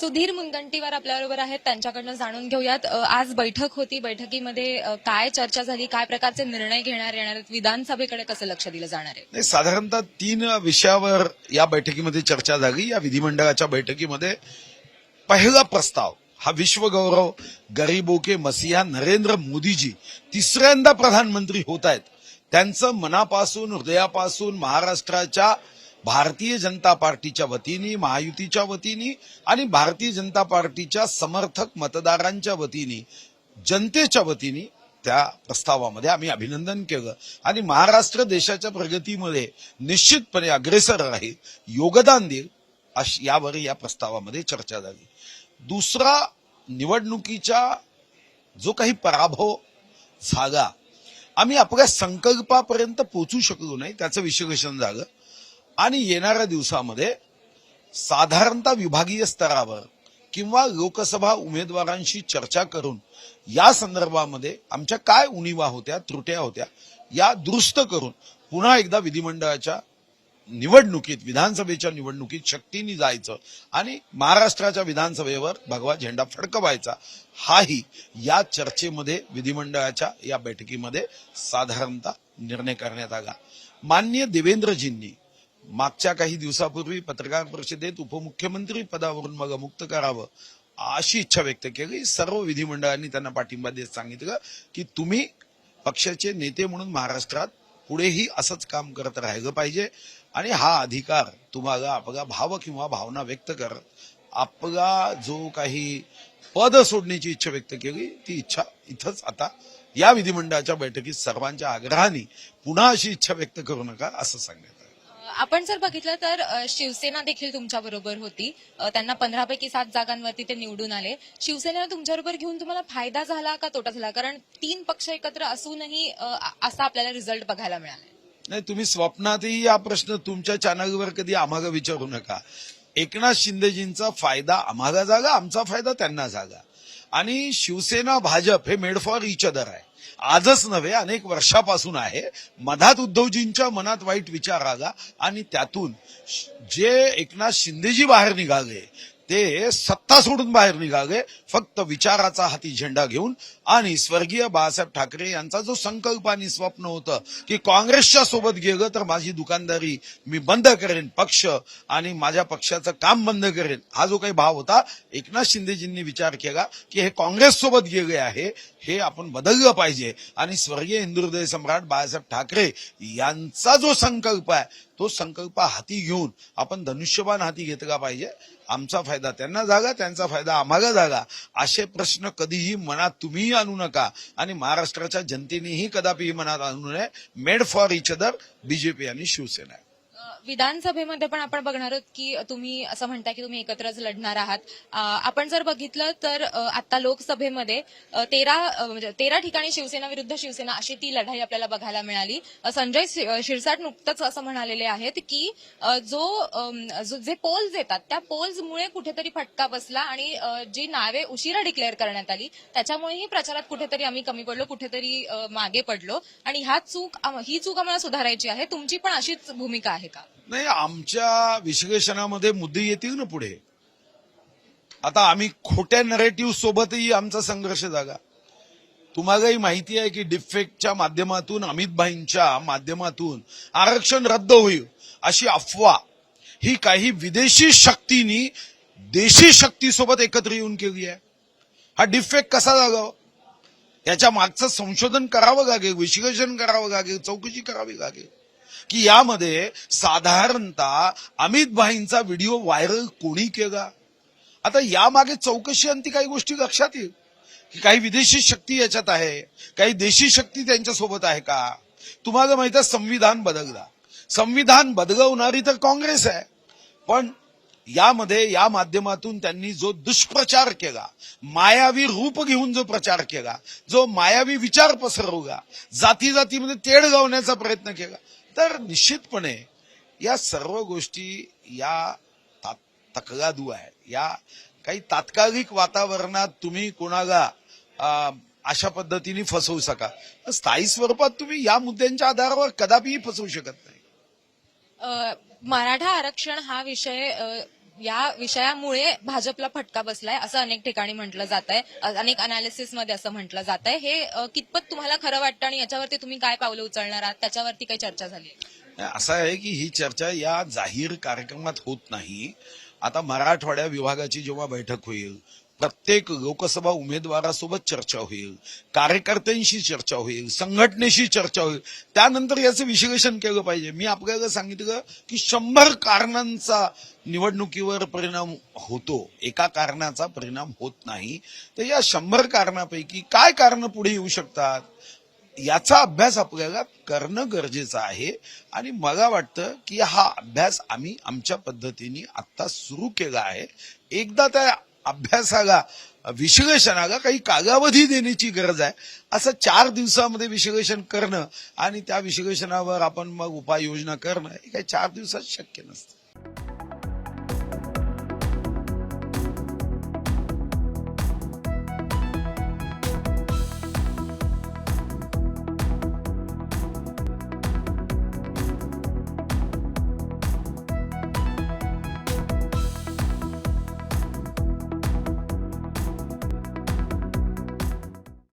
सुधीर मुनगंटीवार आपल्याबरोबर आहेत त्यांच्याकडनं जाणून घेऊयात. आज बैठक होती. बैठकीमध्ये काय चर्चा झाली? काय प्रकारचे निर्णय घेणार येणार आहेत? विधानसभेकडे कसं लक्ष दिलं जाणार आहे? साधारणतः तीन विषयावर या बैठकीमध्ये चर्चा झाली. या विधिमंडळाच्या बैठकीमध्ये पहिला प्रस्ताव हा विश्वगौरव गरीबो के मसीहा नरेंद्र मोदीजी तिसऱ्यांदा प्रधानमंत्री होत आहेत. त्यांचं मनापासून हृदयापासून महाराष्ट्राच्या भारतीय जनता पार्टीच्या वतीने महायुतीच्या वतीने आणि भारतीय जनता पार्टीच्या समर्थक मतदारांच्या वतीने जनतेच्या वतीने त्या प्रस्तावामध्ये आम्ही अभिनंदन केलं. आणि महाराष्ट्र देशाच्या प्रगतीमध्ये निश्चितपणे अग्रेसर राहील योगदान देईल अश- यावर या प्रस्तावामध्ये चर्चा झाली. दुसरा निवडणुकीच्या जो काही पराभव झाला आम्ही आपल्या संकल्पापर्यंत पोचू शकलो नाही त्याचं विश्लेषण झालं. आणि येणाऱ्या दिवसामध्ये साधारणतः विभागीय स्तरावर किंवा लोकसभा उमेदवारांशी चर्चा करून या संदर्भामध्ये आमच्या काय उणीवा होत्या त्रुट्या होत्या या दुरुस्त करून पुन्हा एकदा विधिमंडळाच्या निवडणुकीत विधानसभेच्या निवडणुकीत शक्तीने जायचं आणि महाराष्ट्राच्या विधानसभेवर भगवा झेंडा फडकवायचा हाही या चर्चेमध्ये विधिमंडळाच्या या बैठकीमध्ये साधारणतः निर्णय करण्यात आला. मान्य देवेंद्रजींनी मागच्या काही दिवसापूर्वी पत्रकार परिषदेत उपमुख्यमंत्री पदावरून मला मुक्त करावं अशी इच्छा व्यक्त केली. सर्व विधिमंडळांनी त्यांना पाठिंबा देत सांगितलं की तुम्ही पक्षाचे नेते म्हणून महाराष्ट्रात पुढेही असंच काम करत राहिलं पाहिजे आणि हा अधिकार तुम्हाला आपला भाव किंवा भावना व्यक्त कर. आपला जो काही पद सोडण्याची इच्छा व्यक्त केली ती इच्छा इथंच आता या विधिमंडळाच्या बैठकीत सर्वांच्या आग्रहाने पुन्हा अशी इच्छा व्यक्त करू नका असं सांगितलं आपण जर बघितलं तर अ, शिवसेना देखील तुमच्या बरोबर होती. अ, त्यांना पंधरा पैकी सात जागांवरती ते निवडून आले. शिवसेनेला तुमच्याबरोबर घेऊन तुम्हाला फायदा झाला का तोटा झाला? कारण तीन पक्ष एकत्र असूनही अ, असा आपल्याला रिझल्ट बघायला मिळाला नाही तुम्ही स्वप्नातही हा प्रश्न तुमच्या चॅनलवर कधी आम्हाला विचारू नका. एकनाथ शिंदेजींचा फायदा आम्हाला जागा आमचा फायदा त्यांना जागा. आणि शिवसेना भाजप हे मेड फॉर इच अदर आहे. आजच नव्हे अनेक वर्षापासून आहे. मधात उद्धवजींच्या मनात वाईट विचार आला आणि त्यातून जे एकनाथ शिंदेजी बाहेर निघाले ते सत्ता सोडून बाहेर निघाले. फक्त विचाराचा हाती झेंडा घेऊन आणि स्वर्गीय बाळासाहेब ठाकरे यांचा जो संकल्प आणि स्वप्न होतं की काँग्रेसच्या सोबत गेलं तर माझी दुकानदारी मी बंद करेन पक्ष आणि माझ्या पक्षाचं काम बंद करेन. हा जो काही भाव होता एकनाथ शिंदेजींनी विचार केला की हे काँग्रेस सोबत गेले आहे हे आपण बदललं पाहिजे. आणि स्वर्गीय हिंदुहृदय सम्राट बाळासाहेब ठाकरे यांचा जो संकल्प आहे तो संकल्प हाती घेऊन आपण धनुष्यबाण हाती घेतला पाहिजे. आमचा फायदा त्यांना जागा त्यांचा फायदा आम्हाला जागा. असे प्रश्न कधीही मनात तुम्हीही आणू नका. आणि महाराष्ट्राच्या जनतेनेही कदापिही मनात आणू नये. Made for each other BJP आणि शिवसेना. विधानसभेमध्ये पण आपण बघणार आहोत की तुम्ही असं म्हणताय की तुम्ही एकत्रच लढणार आहात. आपण जर बघितलं तर आता लोकसभेमध्ये तेरा म्हणजे तेरा ठिकाणी शिवसेना विरुद्ध शिवसेना अशी ती लढाई आपल्याला बघायला मिळाली. संजय शिरसाट नुकतंच असं म्हणालेले आहेत की जो जे पोल्स येतात त्या पोल्समुळे कुठेतरी फटका बसला आणि जी नावे उशिरा डिक्लेअर करण्यात आली त्याच्यामुळेही प्रचारात कुठेतरी आम्ही कमी पडलो कुठेतरी मागे पडलो. आणि ह्या चूक ही चूक आम्हाला सुधारायची आहे. तुमची पण अशीच भूमिका आहे का? नाही आमच्या विश्लेषणामध्ये मुद्दे येतील ना पुढे. आता आम्ही खोट्या नरेटिव्ह सोबतही आमचा संघर्ष जागा. तुम्हालाही माहिती आहे की डिफेक्टच्या माध्यमातून अमित भाईंच्या माध्यमातून आरक्षण रद्द होईल अशी अफवा. ही काही विदेशी शक्तींनी देशी शक्तीसोबत एकत्र येऊन केली आहे. हा डिफेक्ट कसा जागावा? याच्या मागचं संशोधन करावं लागेल विश्लेषण करावं लागेल चौकशी करावी लागेल. की यामध्ये साधारणतः अमित भाईंचा व्हिडिओ व्हायरल कोणी केला? आता यामागे चौकशी आणि ती काही गोष्टी लक्षात येईल. की काही विदेशी शक्ती याच्यात आहे काही देशी शक्ती त्यांच्यासोबत आहे का? तुम्हाला माहीत आहे संविधान बदलला. संविधान बदलवणारी तर काँग्रेस आहे. पण यामध्ये या माध्यमातून त्यांनी जो दुष्प्रचार केला मायावी रूप घेऊन जो प्रचार केला जो मायावी विचार पसरवला जाती जातीमध्ये तेढ गावण्याचा प्रयत्न केला तर निश्चितपणे या सर्व गोष्टी या ता- तकलादू आहे या काही तात्कालिक वातावरणात तुम्ही कोणाला अशा पद्धतीने फसवू शका स्थायी स्वरूपात तुम्ही या मुद्द्यांच्या आधारावर कदापिही फसवू शकत नाही. मराठा आरक्षण हा विषय या विषयामुळे भाजपला फटका बसलाय असं अनेक ठिकाणी म्हटलं जात आहे अनेक अनालिसिसमध्ये असं म्हटलं जात आहे हे कितपत तुम्हाला खरं वाटतं आणि याच्यावरती तुम्ही काय पावलं उचलणार आहात? त्याच्यावरती काही चर्चा झाली असं आहे की ही चर्चा या जाहीर कार्यक्रमात होत नाही. आता मराठवाड्या विभागाची जेव्हा बैठक होईल प्रत्येक लोकसभा उमेदवारासोबत चर्चा होईल कार्यकर्त्यांशी चर्चा होईल संघटनेशी चर्चा होईल. त्यानंतर याचं विश्लेषण केलं पाहिजे. मी आपल्याला सांगितलं की शंभर कारणांचा निवडणुकीवर परिणाम होतो. एका कारणाचा परिणाम होत नाही. तर या शंभर कारणापैकी काय कारण पुढे येऊ शकतात? याचा अभ्यास आपल्याला करणं गरजेचं आहे. आणि मला वाटतं की हा अभ्यास आम्ही आमच्या पद्धतीने आता सुरू केला आहे. एकदा त्या अभ्यासाला विश्लेषणाला काही कालावधी देण्याची गरज आहे. असं चार दिवसामध्ये विश्लेषण करणं आणि त्या विश्लेषणावर आपण मग उपाययोजना करणं हे काही चार दिवसात शक्य नसतं.